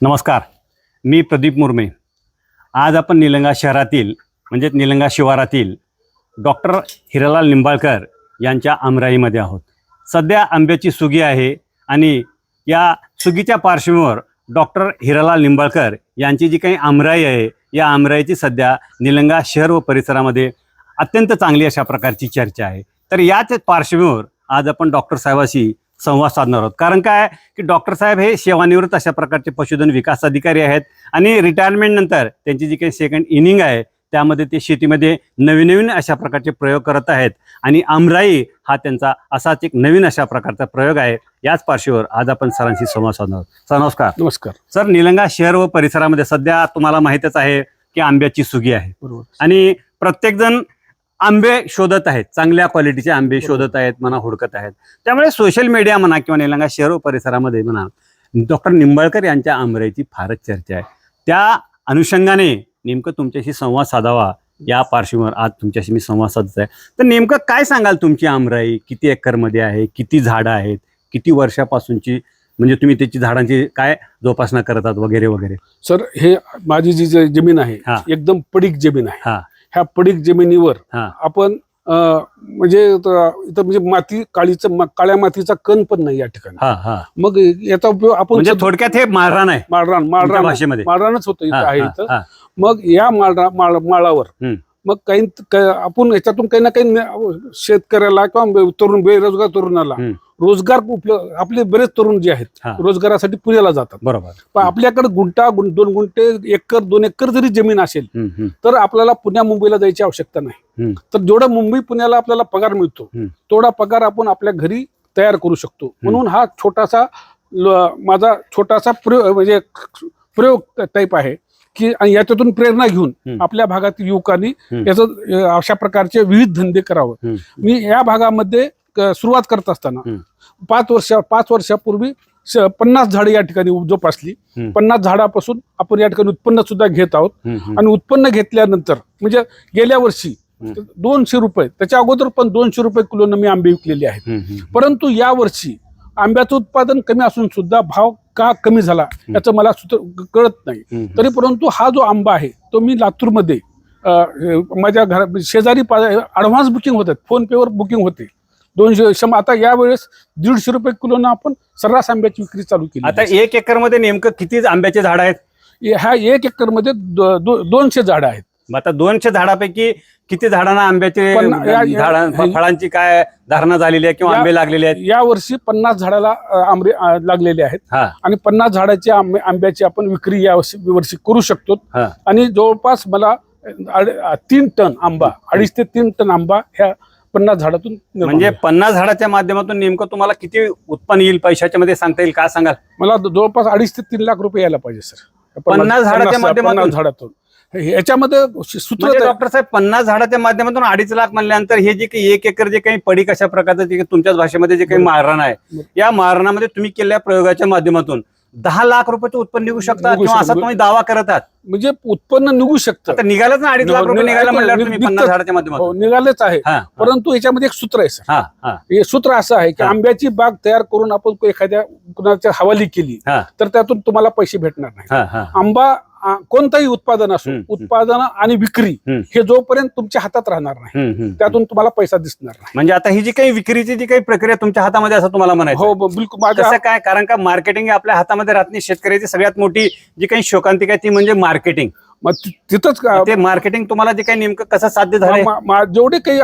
नमस्कार मी प्रदीप मुर्मे. आज आपण निलंगा शहरातील म्हणजेच निलंगा शिवारातील डॉक्टर हिरालाल निंबाळकर यांच्या आमराईमध्ये आहोत. सध्या आंब्याची सुगी आहे आणि या सुगीच्या पार्श्वभूमीवर डॉक्टर हिरालाल निंबाळकर यांची जी काही आमराई आहे या आमराईची सध्या निलंगा शहर व परिसरामध्ये अत्यंत चांगली अशा प्रकारची चर्चा आहे. तर याच पार्श्वभूमीवर आज आपण डॉक्टर साहेबाशी संवाद साधणार आहोत. कारण काय की डॉक्टर साहेब हे सेवानिवृत्त अशा प्रकारचे पशुधन विकास अधिकारी आहेत आणि रिटायरमेंट नंतर त्यांची जी काही सेकंड इनिंग आहे त्यामध्ये ते शेतीमध्ये नवीन नवीन अशा प्रकारचे प्रयोग करत आहेत. आणि आमराई हा त्यांचा असाच एक नवीन अशा प्रकारचा प्रयोग आहे. याच पार्श्वीवर आज आपण सरांशी संवाद साधणार आहोत. सर नमस्कार. नमस्कार. सर निलंगा शहर व परिसरामध्ये सध्या तुम्हाला माहीतच आहे की आंब्याची सुगी आहे. बरोबर. आणि प्रत्येकजण आंबे शोधत आहेत. चांगल्या क्वालिटीचे आंबे शोधत आहेत म्हणा हुडकत आहेत. त्यामुळे सोशल मीडिया म्हणा किंवा निलंगा शहर व परिसरामध्ये म्हणा डॉक्टर निंबाळकर यांच्या आंबऱ्याची फारच चर्चा आहे. त्या अनुषंगाने नेमकं तुमच्याशी संवाद साधावा. या पार्श्वभूमीवर आज तुमच्याशी मी संवाद साधत आहे तर नेमकं काय सांगाल तुमची आमराई किती एकरमध्ये आहे? किती झाडं आहेत? किती वर्षापासूनची म्हणजे तुम्ही त्याची झाडांची काय जोपासना करतात वगैरे वगैरे? सर हे माझी जी जी जमीन आहे हा. एकदम पडीक जमीन आहे. हा. ह्या पडीक जमिनीवर हा. आपण अं, म्हणजे त- इथं म्हणजे माती काळीचं मा- काळ्या मातीचा कण पण नाही या ठिकाणी. हा हा. मग याचा उपयोग आपण म्हणजे थोडक्यात हे माररान आहे. माळरान तुमच्या माळरान भाषेमध्ये. माळरानच होतं हा, इथं आहे हा, इथं. हा. मग या माळरा माळ माळावर हम्म. मग काही क- आपण याच्यातून काही ना काही न- शेतकऱ्याला किंवा तरुण बेरोजगार तरुणाला हम्म. रोजगार उपलब्ध आपले बरेच तरुण जे आहेत. रोजगारासाठी पुण्याला जातात बरोबर पण आपल्याकडे गुंटा दोन गुंठे एकर दोन एकर जरी जमीन असेल तर आपल्याला पुण्या मुंबईला जायची आवश्यकता नाही. तर जेवढा मुंबई पुण्याला आपल्याला पगार मिळतो. तेवढा पगार आपण आपल्या घरी तयार करू शकतो म्हणून हा छोटासा माझा छोटासा प्रयोग म्हणजे प्रयोग टाईप आहे की याच्यातून प्रेरणा घेऊन. आपल्या भागातील युवकांनी. याचं अशा प्रकारचे विविध धंदे करावं. मी या भागामध्ये सुरुवात करत असताना. पाच वर्ष पाच वर्षापूर्वी पन्नास झाडे या ठिकाणी जोपासली. पन्नास झाडापासून आपण या ठिकाणी उत्पन्न सुद्धा घेत आहोत. आणि उत्पन्न घेतल्यानंतर म्हणजे गेल्या वर्षी. दोनशे रुपये त्याच्या अगोदर पण दोनशे रुपये किलोनं मी आंबे विकलेले आहेत. परंतु या वर्षी आंब्याचं उत्पादन कमी असून सुद्धा भाव का कमी झाला याचं मला कळत नाही. तरी परंतु हा जो आंबा आहे तो मी लातूरमध्ये माझ्या घरा शेजारी ॲडव्हान्स बुकिंग होतात फोन पेवर बुकिंग होते दोनशे शंभर. आता यावेळेस दीडशे रुपये किलोनं आपण सर्रास आंब्याची विक्री चालू केली आता एक एकरमध्ये नेमकं किती आंब्याचे झाड आहेत? ह्या एक एकरमध्ये दो- दो- दोनशे झाडं आहेत. मग आता दोनशे झाडापैकी किती झाडांना आंब्याचे पण या- या- झाडा हे- फळांची काय धारणा झालेली आहे किंवा या- आंबे लागलेले आहेत? या वर्षी पन्नास झाडाला अ, आंबे अ, लागलेले आहेत. हा. आणि पन्नास झाडाची आंबे आंब्याची आपण विक्री या वर्षी वर्षी करू शकतो. हा. आणि जवळपास मला अड- अ, तीन टन आंबा अडीच ते तीन टन आंबा ह्या पन्नास झाडातून म्हणजे. पन्नास झाडाच्या माध्यमातून नेमकं तुम्हाला किती उत्पन्न येईल पैशाच्या मध्ये सांगता येईल काय सांगाल मला जवळपास अडीच ते तीन लाख रुपये यायला पाहिजे सर पन्नास झाडाच्या माध्यमातून? झाडातून याच्यामध्ये सूत्र म्हणजे डॉक्टर साहेब पन्नास झाडाच्या माध्यमातून अडीच लाख म्हणल्यानंतर हे जे काही एक एकर जे काही पडीक अशा प्रकारचं जे तुमच्याच भाषेमध्ये जे काही. मारण आहे. या मारणामध्ये तुम्ही केलेल्या प्रयोगाच्या माध्यमातून दहा लाख रुपयाचं उत्पन्न निघू शकता निघू किंवा असा शकतं. तुम्ही दावा करत आहात. म्हणजे उत्पन्न निघू शकतं. आता निघालच ना अडीच लाख रुपये निघ- निघायला म्हणल्यावर निघ- तुम्ही निघतं. पन्नास झाडाच्या माध्यमातून. हो, निघालेच आहे. हा. परंतु याच्यामध्ये एक सूत्र आहे सर. हा हा. हे सूत्र असं आहे की हा. आंब्याची बाग तयार करून आपण एखाद्या कुणाच्या हवाली केली हा. तर त्यातून तुम्हाला पैसे भेटणार नाही. हा हा. आंबा कोणताही उत्पादन असो. उत्पादन आणि विक्री. हे जोपर्यंत तुमच्या हातात राहणार नाही. त्यातून तुम्हाला पैसा दिसणार नाही. म्हणजे आता ही जी काही विक्रीची जी काही प्रक्रिया तुमच्या हातामध्ये असं तुम्हाला म्हणायचं हो बिलकुल. कसं काय? कारण का मार्केटिंग आपल्या हातामध्ये राहत नाही. शेतकऱ्याची सगळ्यात मोठी जी काही शोकांतिका आहे ती म्हणजे मार्केटिंग मग तिथंच ते मार्केटिंग तुम्हाला जे काही नेमकं कसं साध्य मा- जेवढे काही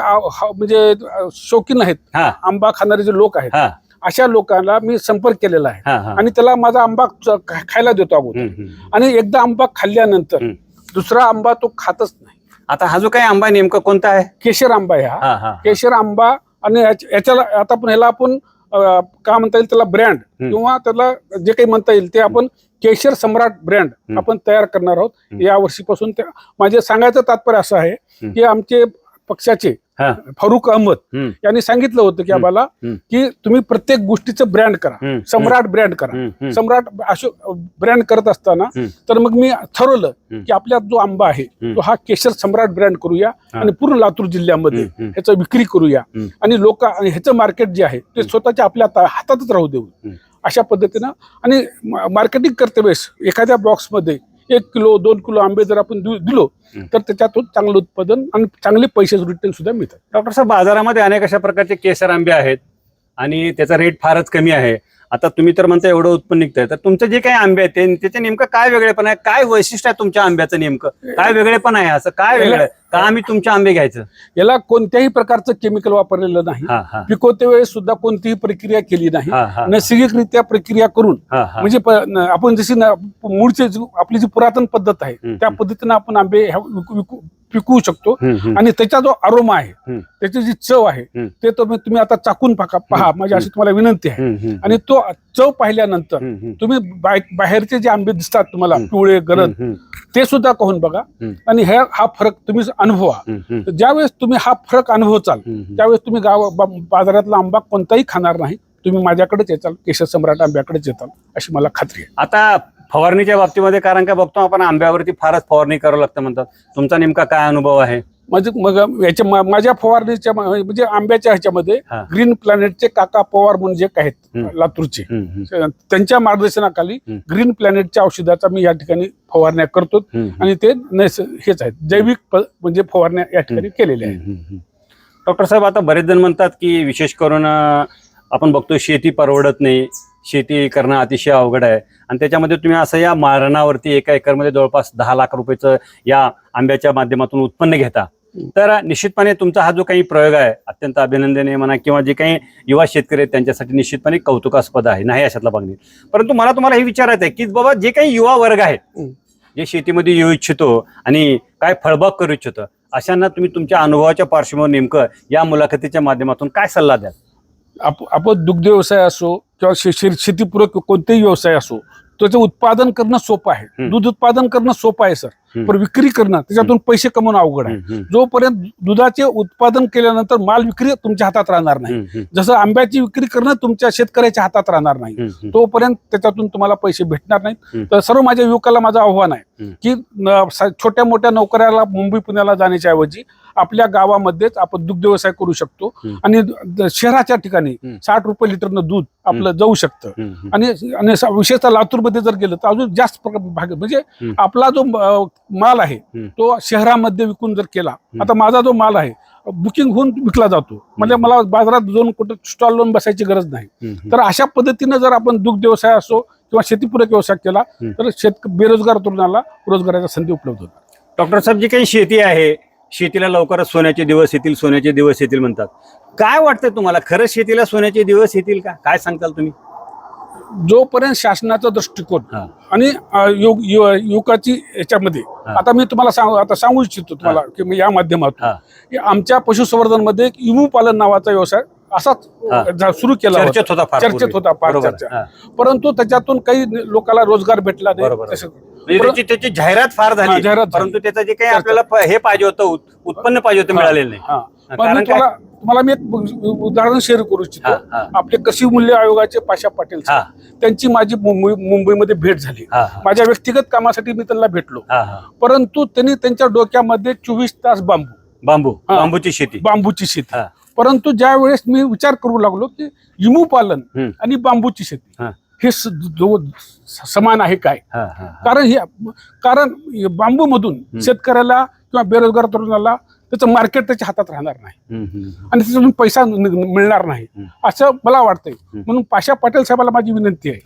म्हणजे शौकीन आहेत हा. आंबा खाणारे जे लोक आहेत अशा लोकांना मी संपर्क केलेला आहे आणि त्याला माझा आंबा खायला देतो अगोदर. आणि एकदा आंबा खाल्ल्यानंतर. दुसरा आंबा तो खातच नाही आता हा जो काही आंबा नेमका कोणता आहे केशर आंबा आहे हा केशर आंबा आणि याच- याच्याला आता पण ह्याला आपण काय म्हणता येईल त्याला ब्रँड. किंवा त्याला जे काही म्हणता येईल ते आपण केशर सम्राट ब्रँड. आपण तयार करणार आहोत. या वर्षीपासून ते माझे सांगायचं तात्पर्य असं आहे. की आमचे पक्षाचे हा फारुख अहमद हम्म, यांनी सांगितलं होतं की. आम्हाला हम्म. की तुम्ही प्रत्येक गोष्टीचं ब्रँड करा हम्म, सम्राट ब्रँड करा हम्म, हम्म. सम्राट अशोक ब्रँड करत असताना हम्म. तर मग मी ठरवलं हम्म. की आपल्या जो आंबा आहे हम्म. तो हा केशर सम्राट ब्रँड करूया हा. आणि पूर्ण लातूर जिल्ह्यामध्ये हम्म, हम्म. ह्याचं विक्री करूया हम्म. आणि लोक आणि ह्याचं मार्केट जे आहे ते स्वतःच्या आपल्या हाता- हातातच राहू देऊ हम्म. अशा पद्धतीनं आणि मार्केटिंग करते वेळेस एखाद्या बॉक्समध्ये एक किलो दोन किलो आंबे जर आपण दिलो. तर त्याच्यातून चांगलं उत्पादन आणि चांगले पैसे रिटर्न सुद्धा मिळतात. डॉक्टर साहेब बाजारामध्ये अनेक अशा प्रकारचे केसर आंबे आहेत आणि त्याचा रेट फारच कमी आहे. आता तुम्ही तर म्हणता एवढं उत्पन्न निघतंय. तर तुमचे जे काही आंबे आहेत ते त्याचे नेमकं काय वेगळेपण आहे? काय वैशिष्ट्य आहे तुमच्या आंब्याचं नेमकं? काय वेगळेपण आहे? असं काय वेगळं आहे? का आम्ही तुमचे आंबे घ्यायचं याला कोणत्याही प्रकारचं केमिकल वापरलेलं नाही हा हा पिकवते वेळेस सुद्धा कोणतीही प्रक्रिया केली नाही हा हा नैसर्गिकरित्या प्रक्रिया करून हा हा म्हणजे प- न- आपण जशी न- मूळचे जो- आपली जी पुरातन पद्धत आहे हम्म. त्या पद्धतीनं आपण आंबे ह्या विकू विकू- पिकवू शकतो हम्म, हम्म. आणि त्याचा जो अरोमा आहे हम्म. त्याची जी चव आहे हम्म. ते तुम्ही तुम्ही आता चाकून पहा पहा हम्म. म्हणजे अशी तुम्हाला विनंती आहे हम्म, हम्म. आणि तो चव पाहिल्यानंतर. तुम्ही बाहेर- बाहेरचे जे आंबे दिसतात तुम्हाला. पिवळे गरज. ते सुद्धा पाहून बघा. आणि हे हा फरक तुम्ही अनुभवा. ज्यावेळेस तुम्ही हा फरक अनुभवचाल. त्यावेळेस तुम्ही गाव बाजारातला आंबा कोणताही खाणार नाही तुम्ही माझ्याकडेच येताल केशर सम्राट आंब्याकडेच येताल अशी मला खात्री आहे आता फवारणीच्या बाबतीमध्ये कारण काय बघतो आपण आंब्यावरती फारच फवारणी करावं लागतं म्हणतात तुमचा नेमका काय अनुभव आहे म्हणजे मग याच्या मा- माझ्या फवारणीच्या मा- म्हणजे आंब्याच्या ह्याच्यामध्ये हा. ग्रीन प्लॅनेटचे काका पवार म्हणून जे आहेत हम्म. लातूरचे हम्म, हम्म. त्यांच्या मार्गदर्शनाखाली हम्म. ग्रीन प्लॅनेटच्या औषधाचा मी या ठिकाणी फवारण्या करतो हम्म, आणि ते नैस हेच आहेत जैविक प- म्हणजे फवारण्या या ठिकाणी केलेल्या आहेत हम्म, हम्म, हम्म. डॉक्टर साहेब आता बरेच जण म्हणतात की विशेष करून अं, आपण बघतो शेती परवडत नाही शेती करणं अतिशय अवघड आहे. आणि त्याच्यामध्ये तुम्ही असं या मारणावरती एका एकरमध्ये जवळपास दहा लाख रुपयाचं या आंब्याच्या माध्यमातून उत्पन्न घेता. तर निश्चितपणे तुमचा हा जो काही प्रयोग आहे अत्यंत अभिनंदनीय म्हणा किंवा जे काही युवा शेतकरी आहेत त्यांच्यासाठी निश्चितपणे कौतुकास्पद आहे. नाही अशातला बघणे परंतु मला तुम्हाला हे विचारायचं आहे की बाबा जे काही युवा वर्ग आहेत. जे शेतीमध्ये येऊ इच्छितो आणि काय फळबाग करू इच्छितो अशांना तुम्ही तुमच्या अनुभवाच्या पार्श्वभूमीवर नेमकं या मुलाखतीच्या माध्यमातून काय सल्ला द्याल? आप- आपण दुग्ध व्यवसाय असो किंवा शेतीपूरक कोणतेही व्यवसाय असो त्याचं उत्पादन करणं सोपं आहे. दूध उत्पादन करणं सोपं आहे सर. पण विक्री करणं त्याच्यातून पैसे कमवणं अवघड आहे जोपर्यंत दुधाचे उत्पादन केल्यानंतर माल विक्री तुमच्या हातात राहणार नाही जसं आंब्याची विक्री करणं तुमच्या शेतकऱ्याच्या हातात राहणार नाही. तोपर्यंत त्याच्यातून तुम्हाला पैसे भेटणार. नाहीत तर सर्व माझ्या युवकाला माझं आव्हान आहे. की छोट्या मोठ्या नोकऱ्याला मुंबई पुण्याला जाण्याच्या ऐवजी आपल्या गावामध्येच आपण दुग्ध व्यवसाय करू शकतो. आणि शहराच्या ठिकाणी. साठ रुपये लिटरनं दूध आपलं जाऊ शकतं. आणि विशेषतः लातूरमध्ये जर गेलं तर अजून जास्त भाग म्हणजे. आपला जो माल आहे. तो शहरामध्ये विकून जर केला आता माझा जो माल आहे बुकिंग होऊन विकला जातो म्हणजे मला बाजारात जाऊन कुठं स्टॉल लावून बसायची गरज नाही. तर अशा पद्धतीनं जर आपण दुग्ध व्यवसाय असो किंवा शेतीपूरक व्यवसाय केला. तर शेत बेरोजगार तरुणाला रोजगाराच्या संधी उपलब्ध होतात डॉक्टर साहेब जी काही शेती आहे शेतीला लवकरच सोन्याचे दिवस येतील सोन्याचे दिवस येतील म्हणतात काय वाटतंय तुम्हाला खरंच शेतीला सोन्याचे दिवस येतील का काय सांगताल तुम्ही जोपर्यंत शासनाचा दृष्टिकोन हा. आणि अ, युग- यु- युवकाची याच्यामध्ये हा. आता मी तुम्हाला सांगू आता सांगू इच्छितो तुम्हाला की मी या माध्यमातून हा. की आमच्या पशुसंवर्धनमध्ये एक इमू पालन नावाचा व्यवसाय असाच. सुरू केला. चर्चेत होता फार चर्चेत पूर्वी. होता फार बरोबर. चर्चा. परंतु त्याच्यातून काही लोकांना रोजगार भेटला बरोबर. नाही तसं- म्हणजे त्याची त्याची जाहिरात फार हा, झाली जाहिरात झाली. परंतु त्याचं जे काही आपल्याला प- हे पाहिजे होतं उत- उत्पन्न पाहिजे होतं मिळालेलं नाही हा. कारण मी? तुम्हाला तुम्हाला मी एक उ- उदाहरण शेअर करू इच्छितो हा. आपले कृषी मूल्य आयोगाचे पाशा पाटील हा. साहेब, त्यांची माझी मुंबई मुंबईमध्ये भेट झाली हा, हा. माझ्या व्यक्तिगत कामासाठी मी त्यांना भेटलो हा, हा. परंतु त्यांनी त्यांच्या डोक्यामध्ये चोवीस तास बांबू बांबू हा. बांबूची शेती बांबूची शेती हा. परंतु ज्या वेळेस मी विचार करू लागलो की इमू पालन. आणि बांबूची शेती हा. समान आहे काय. कारण हे कारण बांबू मधून शेतकऱ्याला किंवा बेरोजगार तरुणाला त्याचं मार्केट त्याच्या हातात राहणार नाही. आणि त्याच्यातून पैसा मिळणार नाही. असं मला वाटतंय म्हणून पाशा पाटील साहेबाला माझी विनंती आहे.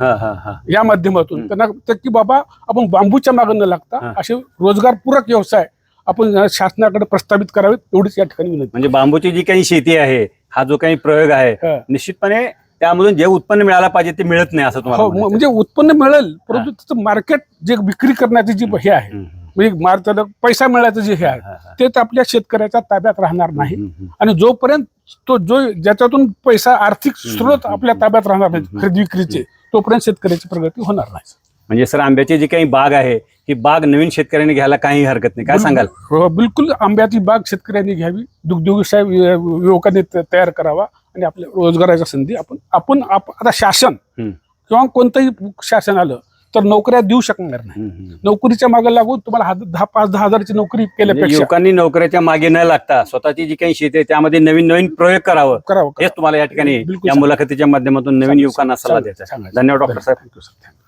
या माध्यमातून त्यांना की बाबा आपण बांबूच्या मागं न लागता. असे रोजगारपूरक व्यवसाय आपण शासनाकडे प्रस्तावित करावेत एवढीच या ठिकाणी विनंती म्हणजे बांबूची जी काही शेती आहे हा जो काही प्रयोग आहे. निश्चितपणे त्यामधून जे उत्पन्न मिळायला पाहिजे ते मिळत नाही असं तुम्हाला हो. म्हणजे उत्पन्न मिळेल परंतु त्याचं मार्केट जे विक्री करण्याचे जे हे आहे. म्हणजे मार त्याला पैसा मिळायचं जे हे आहे. ते तर आपल्या शेतकऱ्याच्या ताब्यात राहणार नाही. आणि जोपर्यंत तो जो ज्याच्यातून पैसा आर्थिक स्रोत आपल्या ताब्यात राहणार नाही खरेदी विक्रीचे तोपर्यंत शेतकऱ्याची प्रगती होणार नाही म्हणजे सर आंब्याची जी काही बाग आहे ही बाग नवीन शेतकऱ्यांनी घ्यायला काही हरकत नाही. काय सांगाल? हो, बिलकुल आंब्याची बाग शेतकऱ्यांनी घ्यावी. दुग्ध व्यवसाय यु- युवकांनी तयार करावा आणि आपल्या रोजगाराच्या संधी आपण आपण आप- आता शासन. किंवा कोणतंही शासन आलं तर नोकऱ्या देऊ शकणार नाही. नोकरीच्या मागे लागून तुम्हाला हा- दहा पाच दहा हजाराची नोकरी म्हणजे केल्यापेक्षा युवकांनी नोकऱ्याच्या मागे न लागता स्वतःची जी काही शेती आहे त्यामध्ये नवीन नवीन प्रयोग करावं. करावं हेच तुम्हाला या ठिकाणी या मुलाखतीच्या माध्यमातून नवीन युवकांना सल्ला द्यायचा. धन्यवाद डॉक्टर साहेब. Thank you.